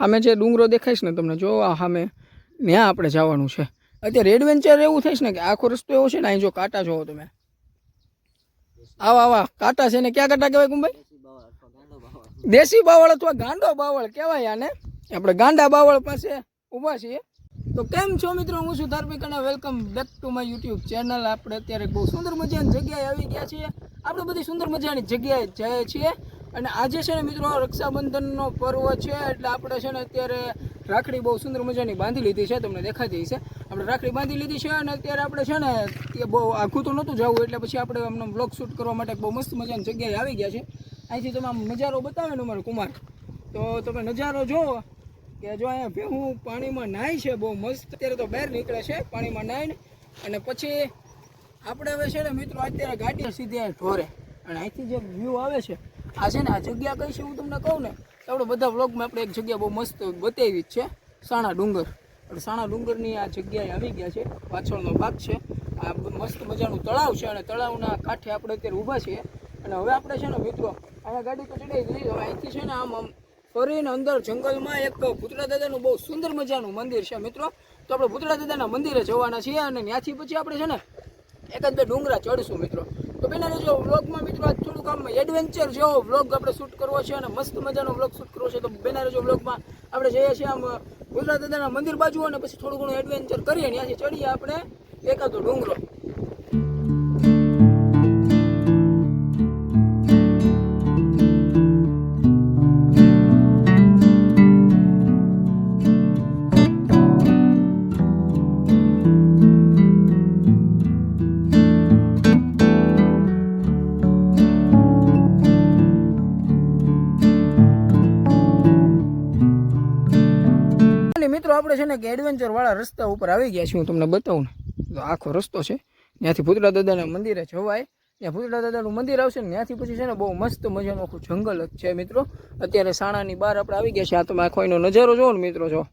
સામે જે ડુંગરો દેખાઈશ ને તમને, જો આ સામે ત્યાં આપણે જવાનું છે. અત્યારે એડવેન્ચર એવું થઈશ ને કે આખો રસ્તો એવો છે ને, અહીં જો કાંટા જોવો તમે. આવા આવા, કાંટા છે ને, ક્યાં કાંટા કહેવાય કુંભાઈ? દેશી બાવળ અથવા ગાંડો બાવળ કહેવાય આને. આપણે ગાંડા બાવળ પાસે ઊભા છીએ. તો કેમ છો મિત્રો? હું છું ધાર્મિક અને welcome back to my YouTube channel. આપણે અત્યારે બહુ સુંદર મજાની જગ્યાએ આવી ગયા છીએ. આપણે બધી સુંદર મજાની જગ્યાએ જઈએ છીએ. અને આજે છે ને મિત્રો રક્ષાબંધનનો પર્વ છે, એટલે આપણે છે ને અત્યારે રાખડી બહુ સુંદર મજાની બાંધી લીધી છે, તમને દેખાતી છે. આપણે રાખડી બાંધી લીધી છે અને અત્યારે આપણે છે ને તે બહુ આખું તો નહોતું જવું, એટલે પછી આપણે અમને બ્લોગ શૂટ કરવા માટે બહુ મસ્ત મજાની જગ્યાએ આવી ગયા છે. અહીંથી તમે આમ નજારો બતાવે ને અમારો કુમાર. તો તમે નજારો જુઓ કે જો અહીંયા ભેહું પાણીમાં નાય છે, બહુ મસ્ત. અત્યારે તો બહાર નીકળે છે, પાણીમાં નાહીને અને પછી આપણે હવે છે ને મિત્રો અત્યારે ગાડી સીધી ઢોરે. અને અહીંથી જે વ્યૂ આવે છે આ છે ને આ જગ્યા કઈ છે હું તમને કહું ને આપણે બધા વ્લોગમાં આપણે એક જગ્યા બહુ મસ્ત બતાવી જ છે, સાણા ડુંગર. એટલે સાણા ડુંગરની આ જગ્યાએ આવી ગયા છે, પાછળનો ભાગ છે. આ મસ્ત મજાનું તળાવ છે અને તળાવના કાંઠે આપણે અત્યારે ઊભા છીએ. અને હવે આપણે છે ને મિત્રો, અહીંયા ગાડી તો ચડાવી દીધી હવે અહીંથી છે ને આમ આમ ફરીને અંદર જંગલમાં એક ભૂતળા દાદાનું બહુ સુંદર મજાનું મંદિર છે મિત્રો. તો આપણે ભૂતળા દાદાના મંદિરે જવાના છીએ અને ત્યાંથી પછી આપણે છે ને એકાદ બે ડુંગરા ચડશું મિત્રો. તો બેના જો વ્લોગમાં મિત્રો આજ થોડુંક આમ એડવેન્ચર જેવો વ્લોગ આપણે શૂટ કરવો છે અને મસ્ત મજાનો વ્લોગ શૂટ કરવો છે, તો બેના જો વ્લોગમાં આપણે જઈએ છીએ આમ ગુજરાત દાદાના મંદિર બાજુ અને પછી થોડું ઘણું એડવેન્ચર કરીએ ત્યાંથી ચડીએ આપણે એકાદો ડુંગરો. અને મિત્રો, આપણે છે ને કે એડવેન્ચરવાળા રસ્તા ઉપર આવી ગયા છીએ. હું તમને બતાવું ને. તો આખો રસ્તો છે. ત્યાંથી ભૂતળા દાદાના મંદિરે જવાય. ત્યાં ભૂતળા દાદાનું મંદિર આવશે ને, ત્યાંથી પછી છે ને બહુ મસ્ત મજાનું આખું જંગલ જ છે, મિત્રો. અત્યારે સાણાની બહાર આપણે આવી ગયા છે આ તમે આખો એનો નજારો જોવો ને, મિત્રો, જો.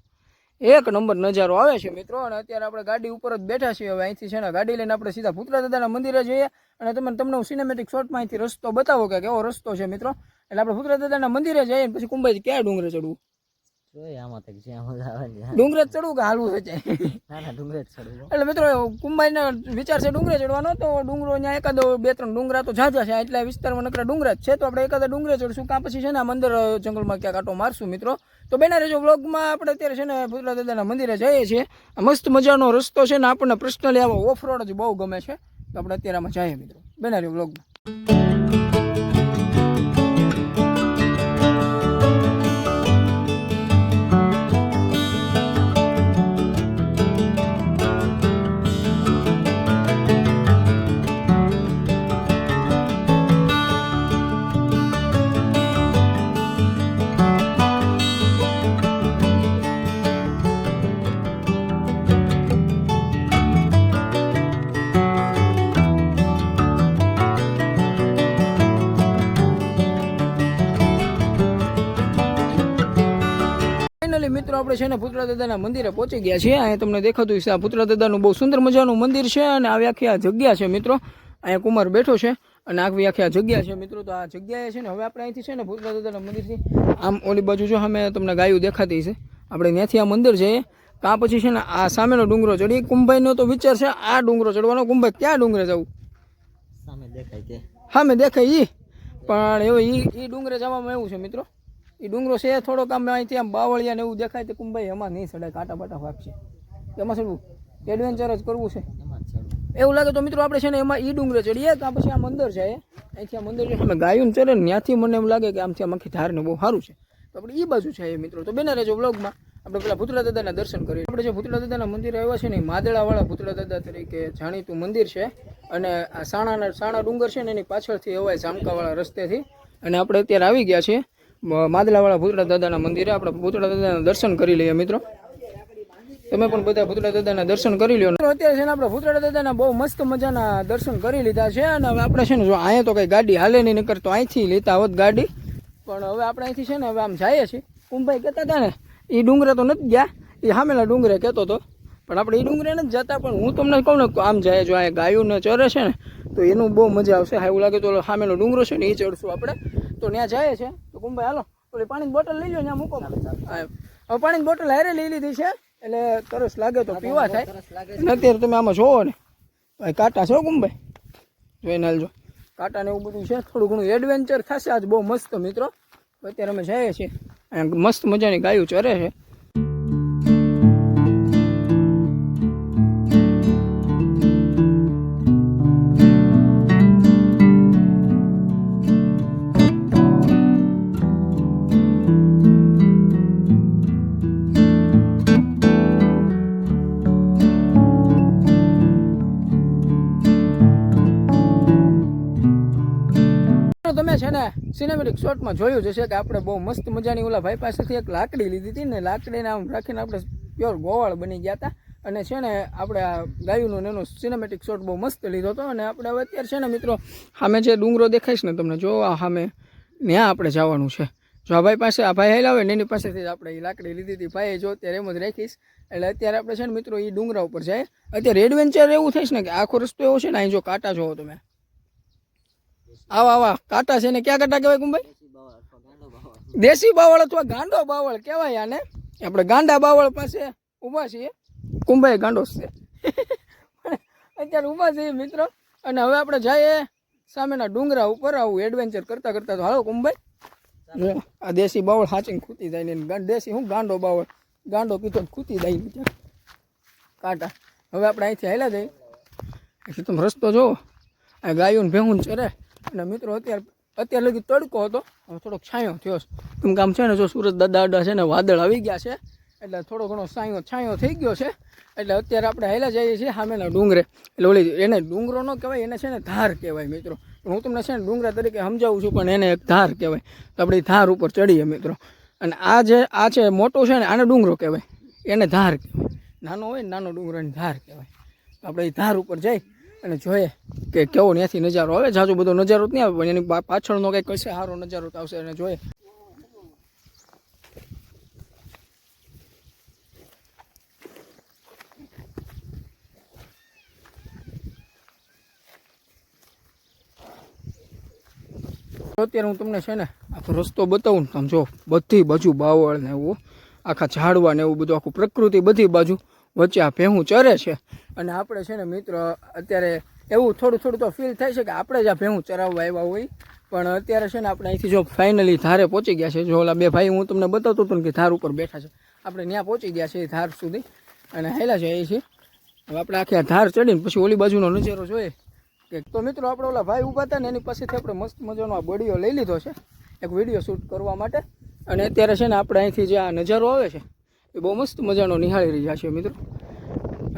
એક નંબર નજારો આવે છે, મિત્રો. અને અત્યારે આપણે ગાડી ઉપર જ બેઠા છીએ. હવે અહીંથી છે ને ગાડી લઈને આપણે સીધા ભૂતળા દાદાના મંદિરે જઈએ. અને તમે તમને હું સિનેમેટિક શોર્ટમાં અહીંથી રસ્તો બતાવો કે કેવો રસ્તો છે, મિત્રો. એટલે આપણે ભૂતળા દાદાના મંદિરે જઈએ પછી કુંભાઈ ક્યાં ડુંગરે ચડવું? ડુંગરે ચડવું કે હાલવું છે જાય નાના ડુંગરે ચડવું એટલે મિત્રો કુંભાઈનો વિચાર છે ડુંગરે ચડવાનો તો ડુંગરો અહીંયા એકાદો બે ત્રણ ડુંગરા તો ઝાઝા છે એટલે વિસ્તારમાં નકરા ડુંગરા જ છે તો આપણે એકાદા ડુંગરે ચડશું. કાં પછી છે ને મંદિર જંગલમાં ક્યાંક આટો મારશું મિત્રો. તો બેના વ્લોગમાં આપણે અત્યારે છે ને ભૂતળા દાદાના મંદિરે જઈએ છીએ. મસ્ત મજાનો રસ્તો છે ને આપણને પર્સનલી આવો ઓફ રોડ જ બહુ ગમે છે. તો આપણે અત્યારે આમાં જઈએ મિત્રો. બેના રહ્યો વ્લોગમાં. આપણે છે ને પુતળા દાદાના મંદિરે પહોંચી ગયા છીએ. અહીંયા તમને દેખાતું છે આ પુતળા દાદાનું બહુ સુંદર મજાનું મંદિર છે અને આવી આખી આ જગ્યા છે મિત્રો. અહીંયા કુમાર બેઠો છે અને આખી આખી આ જગ્યા છે મિત્રો. તો આ જગ્યાએ છે ને હવે આપણે અહીંથી છે ને પુતળા દાદાના મંદિરથી આમ ઓલી બાજુ જો અમે તમને ગાયું દેખાતી છે આપણે ત્યાંથી આ મંદિર જઈએ. કાં પછી છે ને આ સામેનો ડુંગરો ચડી. કુંભાઈનો તો વિચાર છે આ ડુંગરો ચડવાનો. કુંભાઈ ક્યાં ડુંગરે જવું? સામે દેખાય હા મેં દેખાય ઈ. પણ એવું એ ઈ ડુંગરે જવામાં એવું છે મિત્રો. એ ડુંગરો છે થોડોક આમ અહીંથી આમ બાવળિયા ને એવું દેખાય તો કુંભાઈ એમાં નહીં ચડાય કાંટા બાટા વાગશે. એમાં શું એડવેન્ચર જ કરવું છે. એમાં એવું લાગે તો મિત્રો આપણે છે ને એમાં એ ડુંગરે ચડીએ તો પછી આ મંદિર છે. અહીંથી આ મંદિર છે અમે ગાયું ચડે ને ત્યાંથી મને એમ લાગે કે આમથી આમ આખી ધારને બહુ સારું છે. તો આપણે ઈ બાજુ છે એ મિત્રો. તો બેના રહેજો બ્લોગમાં આપણે પેલા ભૂતળા દાદાના દર્શન કરીએ. આપણે જે ભૂતળા દાદાના મંદિર આવ્યા છે ને માદળાવાળા ભૂતળા દાદા તરીકે જાણીતું મંદિર છે. અને આ સાણાના સાણા ડુંગર છે ને એની પાછળથી અવાય ઝામકાવાળા રસ્તેથી. અને આપણે અત્યારે આવી ગયા છીએ. મ- માદળાવાળા ભૂતળા દાદાના મંદિરે આપણે ભૂતળા દાદાના દર્શન કરી લઈએ મિત્રો. તમે પણ બધા ભૂતળા દાદાના દર્શન કરી લો અત્યારે છે ને આપણે ભૂતળા દાદાના બહુ મસ્ત મજાના દર્શન કરી લીધા છે અને હવે આપણે છે ને જો અહીંયા તો કંઈ ગાડી હાલે નહીં, નકર તો અહીંથી લેતા હોત ગાડી. પણ હવે આપણે અહીંથી છે ને હવે આમ જઈએ છીએ. કુંભાઈ કહેતા હતા ને એ ડુંગરે તો નથી ગયા. એ સામેલા ડુંગરે કહેતો હતો. પણ આપણે એ ડુંગરે નથી જતા, પણ હું તમને કહું ને, આમ જાય જો અહીંયા ને ચરે છે ને, તો એનું બહુ મજા આવશે. હા, એવું લાગે તો સામેલો ડુંગરો છે ને, એ ચડશું આપણે. તો ત્યાં જાય છે તો કુંભાઈ હાલો ઓલી પાણીની બોટલ લઈ લો ત્યાં મૂકો. હવે પાણીની બોટલ હારે લઈ લીધી છે એટલે તરસ લાગે તો પીવા થાય. અત્યારે તમે આમાં જોવો ને ભાઈ કાંટા છો કુંભાઈ. જોઈને હાલજો. કાંટા ને એવું બધું છે થોડું ઘણું એડવેન્ચર થશે. આજ બહુ મસ્ત મિત્રો. અત્યારે અમે જઈએ છીએ. મસ્ત મજાની ગાયું ચરે છે. તમે છે ને સિનેમેટિક શોટમાં જોયું જ હશે કે આપણે બહુ મસ્ત મજાની ઓલા ભાઈ પાસેથી એક લાકડી લીધી હતી ને લાકડીને આમ રાખીને આપણે પ્યોર ગોવાળ બની ગયા હતા. અને છે ને આપણે આ ગાયુંનો એનો સિનેમેટિક શોટ બહુ મસ્ત લીધો હતો અને આપણે હવે અત્યારે છે ને મિત્રો સામે જે ડુંગરો દેખાઈશ ને તમને જો આ સામે ત્યાં આપણે જવાનું છે. જો આ ભાઈ પાસે આ ભાઈ હેલા હોય ને એની પાસેથી જ આપણે એ લાકડી લીધી હતી. ભાઈએ જો અત્યારે એમ જ રાખીશ. એટલે અત્યારે આપણે છે ને મિત્રો એ ડુંગરા ઉપર જાય. અત્યારે એડવેન્ચર એવું થઈશ ને કે આખો રસ્તો એવો છે ને અહીં જો કાંટા જોવો તમે. આવા આવા. કાંટા છે ને ક્યાં કાંટા કહેવાય કુંભાઈ? દેશી બાવળ અથવા ગાંડો બાવળ કહેવાય આને. આપણે ગાંડા બાવળ પાસે ઊભા છીએ. કુંભાઈ ગાંડો છે. અત્યારે ઊભા છીએ મિત્રો. અને હવે આપણે જઈએ સામેના ડુંગરા ઉપર આવું એડવેન્ચર કરતા કરતા તો હાલો કુંભાઈ. આ દેશી બાવળ હાચીને ખૂતી જાય ને દેશી હું ગાંડો બાવળ? ગાંડો પીતો ખૂતી જાય ને કાંટા. હવે આપણે અહીંથી હાલ્યા જઈએ. તમે રસ્તો જોવો આ ગાયું ભેહું ચરે. અને મિત્રો, અત્યારે અત્યારે લગી તડકો હતો. હવે થોડોક છાંયો થયો છે. કેમ કે છે ને, જો સુરત દાદા આડા છે ને, વાદળ આવી ગયા છે, એટલે થોડો ઘણો છાંયો છાંયો થઈ ગયો છે. એટલે અત્યારે આપણે હેલા જઈએ છીએ સામેના ડુંગરે. એટલે ઓલી એને ડુંગરો ન કહેવાય, એને છે ને ધાર કહેવાય મિત્રો. હું તમને છે ને ડુંગરા તરીકે સમજાવું છું, પણ એને એક ધાર કહેવાય. તો આપણે ધાર ઉપર ચડીએ મિત્રો. અને આ જે આ છે મોટો છે ને, આને ડુંગરો કહેવાય. એને ધાર કહેવાય. નાનો હોય નાનો ડુંગરો એને ધાર કહેવાય. આપણે એ ધાર ઉપર જઈ અને જોઈએ કે કેવો ત્યાંથી નજારો આવે. જાજો બધો નજારો જ નહીં આવે, પણ એની પાછળનો કંઈક હશે સારો નજારો આવશે. અને જોઈએ. અત્યારે હું તમને છે ને આખો રસ્તો બતાવું ને તમે જો, બધી બાજુ બાવળ ને એવું, આખા ઝાડવા ને એવું બધું, આખું પ્રકૃતિ બધી બાજુ વચ્ચે આ ભેહું ચરે છે. અને આપણે છે ને મિત્રો, અત્યારે એવું થોડું થોડું તો ફીલ થાય છે કે આપણે જ આ ભેહું ચરાવવા આવ્યા હોય. પણ અત્યારે છે ને આપણે અહીંથી જો ફાઇનલી ધારે પહોંચી ગયા છે. જો ઓલા બે ભાઈ, હું તમને બતાવતો હતો કે ધાર ઉપર બેઠા છે. આપણે ત્યાં પહોંચી ગયા છે ધાર સુધી. અને હેલા છે એ છે. હવે આપણે આખી ધાર ચડીને પછી ઓલી બાજુનો નજારો જોઈએ. કે તો મિત્રો, આપણે ઓલા ભાઈ ઊભા હતા ને એની પાસેથી આપણે મસ્ત મજાનો આ બળીઓ લઈ લીધો છે. એક વીડિયો શૂટ કરવા માટે. અને અત્યારે છે ને આપણે અહીંથી જે આ નજારો આવે છે, એ બહુ મસ્ત મજાનો નિહાળી રહ્યા છીએ મિત્રો.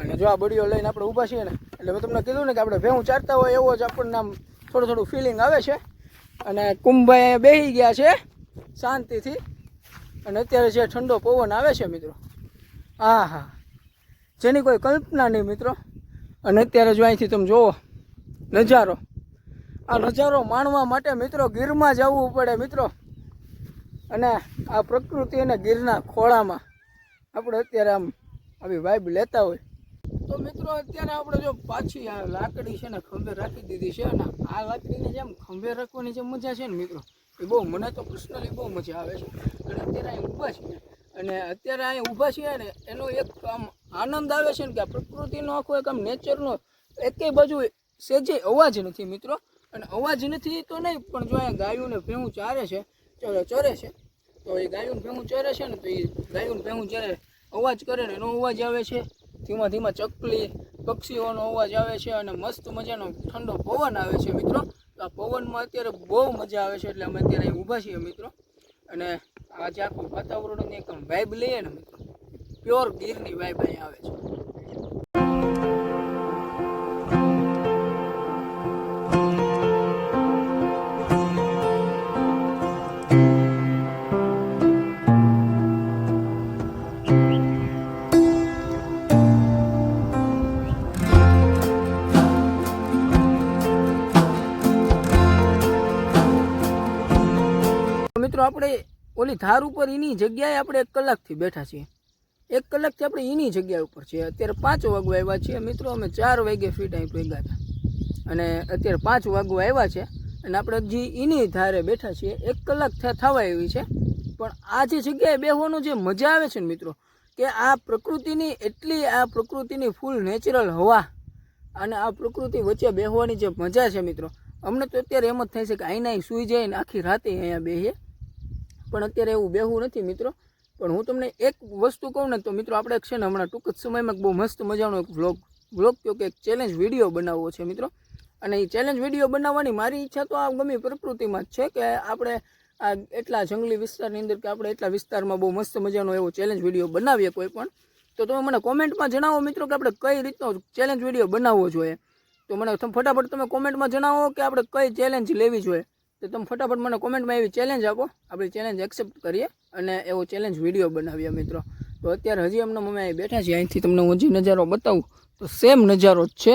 અને જો આ બળીઓ લઈને આપણે ઊભા છીએ ને, એટલે મેં તમને કીધું ને કે આપણે ભેહું ચારતા હોય એવો જ આપણને આમ થોડું થોડું ફિલિંગ આવે છે. અને કુંભાઈ બેસી ગયા છે શાંતિથી. અને અત્યારે જે ઠંડો પવન આવે છે મિત્રો. હા હા. જેની કોઈ કલ્પના નહીં મિત્રો. અને અત્યારે જો અહીંથી તમે જુઓ, નજારો. આ નજારો માણવા માટે મિત્રો ગીરમાં જવું પડે મિત્રો. અને આ પ્રકૃતિ અને ગીરના ખોળામાં આપણે અત્યારે આમ આવી વાઇબ લેતા હોય. તો મિત્રો, અત્યારે આપણે જો પાછી આ લાકડી છે ને ખંભે રાખી દીધી છે અને આ લાકડીને જેમ ખંભે રાખવાની જે મજા છે ને મિત્રો, એ બહુ મને તો પર્સનલી બહુ મજા આવે છે. અને અત્યારે અહીં ઊભા છીએ. અને અત્યારે અહીં ઊભા છીએ ને એનો એક આમ આનંદ આવે છે ને કે પ્રકૃતિનો આખો એક આમ નેચરનો એકેય બાજુ સેજે અવાજ નથી મિત્રો. અને અવાજ નથી તો નહીં, પણ જો અહીંયા ગાયું ને ભેહું ચારે છે, ચરે, ચોરે છે, તો એ ગાયું ભેવું ચરે છે ને તો એ ગાયું ભેવું જ્યારે અવાજ કરે ને એનો અવાજ આવે છે. ધીમા ધીમા ચકલી પક્ષીઓનો અવાજ આવે છે અને મસ્ત મજાનો ઠંડો પવન આવે છે, મિત્રો. તો આ પવનમાં અત્યારે બહુ મજા આવે છે એટલે અમે અત્યારે અહીં ઊભા છીએ, મિત્રો. અને આજે આખું વાતાવરણની એક વાઇબ લઈએ ને, મિત્રો. પ્યોર ગીરની વાઇબ અહીં આવે છે. મિત્રો, આપણે ઓલી ધાર ઉપર એની જગ્યાએ આપણે એક કલાકથી બેઠા છીએ. એક કલાકથી આપણે એની જગ્યા ઉપર છીએ. અત્યારે પાંચ વાગવા આવ્યા છીએ. મિત્રો, અમે ચાર વાગે ફીટ અહીં ભેગા હતા અને અત્યારે પાંચ વાગવા આવ્યા છે અને આપણે હજી એની ધારે બેઠા છીએ. એક કલાક થવા એવી છે. પણ આ જે જગ્યાએ બેસવાનું જે મજા આવે છે ને મિત્રો, કે આ પ્રકૃતિની એટલી આ પ્રકૃતિની ફૂલ નેચરલ હવા અને આ પ્રકૃતિ વચ્ચે બેહવાની જે મજા છે મિત્રો, અમને તો અત્યારે એમ જ થાય છે કે અહીંના અહીં સૂઈ જાય ને આખી રાતે અહીંયા બેસીએ પણ અત્યારે એવું બેહવું નથી મિત્રો. પણ હું તમને એક વસ્તુ કહું ને, તો મિત્રો આપણે છે ને હમણાં ટૂંક જ સમયમાં બહુ મસ્ત મજાનો એક વ્લોગ વ્લોગ કહો કે એક ચેલેન્જ વીડિયો બનાવવો છે મિત્રો. અને એ ચેલેન્જ વીડિયો બનાવવાની મારી ઈચ્છા તો આ ગમી પ્રકૃતિમાં જ છે કે આપણે આ એટલા જંગલી વિસ્તારની અંદર કે આપણે એટલા વિસ્તારમાં બહુ મસ્ત મજાનો એવો ચેલેન્જ વીડિયો બનાવીએ કોઈ પણ. તો તમે મને કોમેન્ટમાં જણાવો મિત્રો કે આપણે કઈ રીતનો ચેલેન્જ વીડિયો બનાવવો જોઈએ. તો મને ફટાફટ તમે કોમેન્ટમાં જણાવો કે આપણે કઈ ચેલેન્જ લેવી જોઈએ. તો તમે ફટાફટ મને કોમેન્ટમાં એવી ચેલેન્જ આપો. આપણે ચેલેન્જ એક્સેપ્ટ કરીએ અને એવો ચેલેન્જ વીડિયો બનાવીએ મિત્રો. તો અત્યારે હજી અમને અમે અહીં બેઠા છીએ. અહીંથી તમને હું હજી નજારો બતાવું, તો સેમ નજારો જ છે.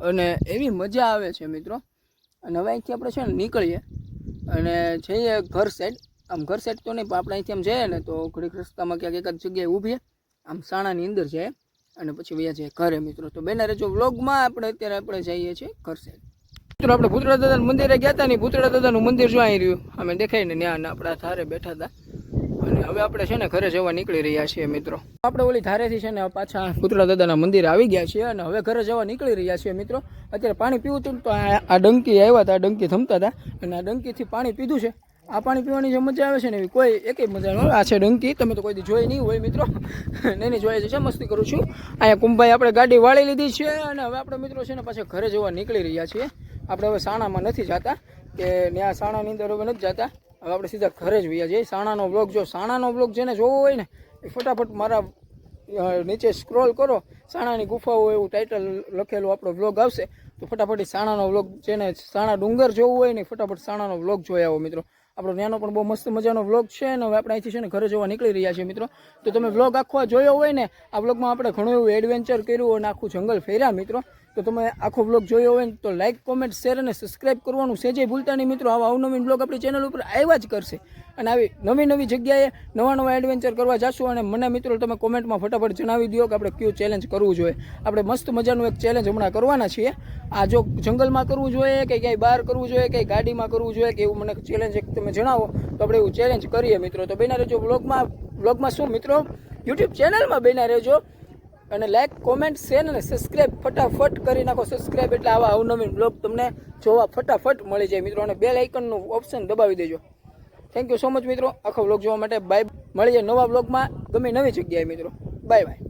અને એવી મજા આવે છે મિત્રો. અને હવે અહીંથી આપણે છે ને નીકળીએ. અને જઈએ ઘર સાઈડ આમ ઘર સાઈડ તો નહીં, પણ આપણે અહીંથી આમ જઈએ ને, તો ઘડીક રસ્તામાં ક્યાંક એકાદ જગ્યાએ ઊભીએ. આમ સાણાની અંદર જાય અને પછી વયા જાય ઘરે મિત્રો. તો બેના રેજો વ્લોગમાં આપણે અત્યારે આપણે જઈએ છીએ ઘર સાઈડ મિત્રો, આપણે ભૂતળા દાદાના મંદિરે ગયા હતા ને ભૂતળા દાદાનું મંદિર જો અહીં રહ્યું. અમે દેખાય ને ત્યાં આપણા ધારે બેઠા હતા. અને હવે આપણે છે ને ઘરે જવા નીકળી રહ્યા છીએ, મિત્રો. આપણે ઓલી ધારેથી છે ને પાછા ભૂતળા દાદાના મંદિરે આવી ગયા છીએ અને હવે ઘરે જવા નીકળી રહ્યા છીએ, મિત્રો. અત્યારે પાણી પીવું હતું તો આ ડંકી આવ્યા હતા, આ ડંકી થમતા હતા. અને આ ડંકીથી પાણી પીધું છે. આ પાણી પીવાની જે મજા આવે છે ને એવી કોઈ એક મજા ન આ છે ડંકી. તમે તો કોઈ જોઈ નહીં હોય, મિત્રો. નહીં નહીં જોઈએ છે મસ્તી કરું છું. અહીંયા કુંભાઈ આપણે ગાડી વાળી લીધી છે અને હવે આપણે મિત્રો છે ને પાછા ઘરે જવા નીકળી રહ્યા છીએ. આપણે હવે સાણામાં નથી જતા, કે ત્યાં સાણાની અંદર હવે નથી જતા. હવે આપણે સીધા ઘરે જ વૈયા જઈએ. સાણાનો બ્લોગ જો સાણાનો બ્લોગ જેને જોવો હોય ને, એ ફટાફટ મારા નીચે સ્ક્રોલ કરો. સાણાની ગુફાઓ એવું ટાઇટલ લખેલું આપણો બ્લોગ આવશે. તો ફટાફટ સાણાનો બ્લોગ જેને સાણા ડુંગર જોવું હોય ને ફટાફટ સાણાનો બ્લોગ જોઈ આવો મિત્રો. આપણો ત્યાંનો પણ બહુ મસ્ત મજાનો બ્લોગ છે ને, હવે આપણે અહીંથી છે ને ઘરે જોવા નીકળી રહ્યા છીએ મિત્રો. તો તમે બ્લોગ આખો જોયો હોય ને, આ બ્લોગમાં આપણે ઘણું એવું એડવેન્ચર કર્યું અને આખું જંગલ ફેર્યા મિત્રો. તો તમે આખો બ્લોગ જોયો હોય તો લાઇક કોમેન્ટ શેર અને સબસ્ક્રાઇબ કરવાનું સેજે ભૂલતા નહીં મિત્રો. આવા અવનવીન બ્લોગ આપણી ચેનલ ઉપર આવ્યા જ કરશે. અને આવી નવી નવી જગ્યાએ નવા નવા એડવેન્ચર કરવા જશું અને મને મિત્રો તમે કોમેન્ટમાં ફટાફટ જણાવી દો કે આપણે કયું ચેલેન્જ કરવું જોઈએ. આપણે મસ્ત મજાનું એક ચેલેન્જ હમણાં કરવાના છીએ. આ જો જંગલમાં કરવું જોઈએ કે ક્યાંય બહાર કરવું જોઈએ, કે ગાડીમાં કરવું જોઈએ કે એવું મને ચેલેન્જ એક તમે જણાવો, તો આપણે એવું ચેલેન્જ કરીએ મિત્રો. તો બેના રહેજો બ્લોગમાં બ્લોગમાં શું મિત્રો? યુટ્યુબ ચેનલમાં બેના રહેજો. અને લાઈક કોમેન્ટ શેર અને સબસ્ક્રાઇબ ફટાફટ કરી નાખો સબસ્ક્રાઇબ એટલે આવા અવનવીન બ્લોગ તમને જોવા ફટાફટ મળી જાય. મિત્રો, અને બેલ આઇકનનું ઓપ્શન દબાવી દેજો. થેન્ક યુ સો મચ મિત્રો. આખો બ્લોગ જોવા માટે બાય મળી જાય નવા બ્લોગમાં ગમે નવી જગ્યાએ, મિત્રો. Bye bye